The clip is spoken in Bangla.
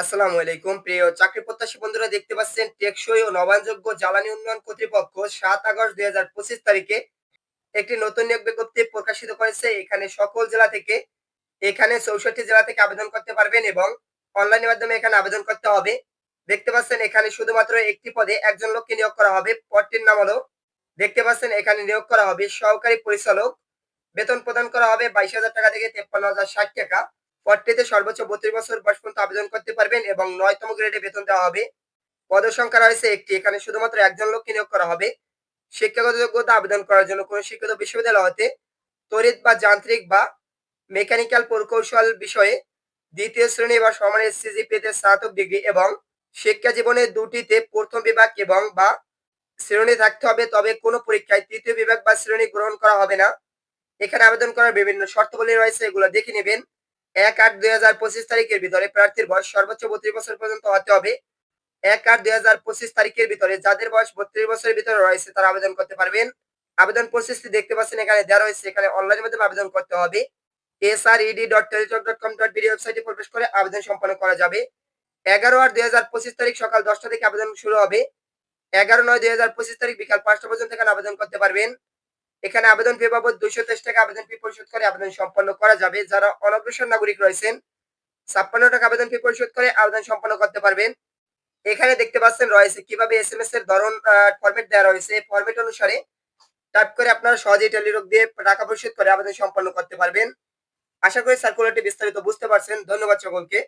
আসসালামু আলাইকুম। প্রিয় চাকরি প্রত্যাশী বন্ধুরা, দেখতে পাচ্ছেন টেকসই ও নবায়নযোগ্য জ্বালানি উন্নয়ন কর্তৃপক্ষ সাত আগস্ট দুই হাজার পঁচিশ তারিখে একটি নতুন নিয়োগ বিজ্ঞপ্তি প্রকাশিত করেছে। এখানে সকল জেলা থেকে, এখানে চৌষট্টি জেলা থেকে আবেদন করতে পারবেন এবং অনলাইনের মাধ্যমে এখানে আবেদন করতে হবে। দেখতে পাচ্ছেন এখানে শুধুমাত্র একটি পদে একজন লোককে নিয়োগ করা হবে। পদটির নাম হলো, দেখতে পাচ্ছেন এখানে নিয়োগ করা হবে সহকারী পরিচালক। বেতন প্রদান করা হবে বাইশ হাজার টাকা থেকে তেপ্পান্ন হাজার ষাট টাকা। পদটিতে সর্বোচ্চ বত্রিশ বছর বয়স পর্যন্ত আবেদন করতে পারবেন এবং নয়তম গ্রেডে বেতন দেওয়া হবে। পদ সংখ্যা রয়েছে একটি, এখানে শুধুমাত্র একজন লোককে নিয়োগ করা হবে। শিক্ষাগত যোগ্যতা আবেদন করার জন্য কোনো শিক্ষিত বিশ্ববিদ্যালয় হতে তড়িৎ বা যান্ত্রিক বা মেকানিক্যাল প্রকৌশল বিষয়ে দ্বিতীয় শ্রেণি বা সমানের সিজিপিতে স্নাতক ডিগ্রি এবং শিক্ষা জীবনে দুটিতে প্রথম বিভাগ এবং বা শ্রেণি থাকতে হবে, তবে কোনো পরীক্ষায় তৃতীয় বিভাগ বা শ্রেণি গ্রহণ করা হবে না। এখানে আবেদন করার বিভিন্ন শর্তাবলী রয়েছে, এগুলো দেখে নেবেন। এক আট দুই হাজার পঁচিশ তারিখের ভিতরে প্রার্থীর বয়স সর্বোচ্চ বত্রিশ বছর পর্যন্ত হতে হবে। এক আট দুই হাজার পঁচিশ তারিখের ভিতরে যাদের বয়স বত্রিশ বছরের ভিতরে রয়েছে, তারা আবেদন করতে পারবেন। আবেদন প্রসেসটি দেখতে পাচ্ছেন এখানে দেওয়া রয়েছে, এখানে অনলাইনের মাধ্যমে আবেদন করতে হবে। S R ED dot Teletalk dot com dot BD ওয়েবসাইটে প্রবেশ করে আবেদন সম্পন্ন করা যাবে। এগারো আট দুই হাজার পঁচিশ তারিখ সকাল দশটা থেকে আবেদন শুরু হবে। এগারো নয় দুই হাজার পঁচিশ তারিখ বিকাল পাঁচটা পর্যন্ত এখানে আবেদন করতে পারবেন। এখানে আবেদন ফি বাবদ দুইশো তেইশ টাকা আবেদন ফি পরিশোধ করে আবেদন সম্পন্ন করা যাবে। যারা অনগ্রসর নাগরিক রয়েছেন, ছাপ্পান্ন টাকা আবেদন ফি পরিশোধ করে আবেদন সম্পন্ন করতে পারবেন। এখানে দেখতে পাচ্ছেন রয়েছে কীভাবে এস এম এস এর ধরন ফরম্যাট দেওয়া রয়েছে। ফরম্যাট অনুসারে টাইপ করে আপনারা সহজেই টেলিরোগ দিয়ে টাকা পরিশোধ করে আবেদন সম্পন্ন করতে পারবেন। আশা করি সার্কুলারটি বিস্তারিত বুঝতে পারছেন। ধন্যবাদ সকলকে।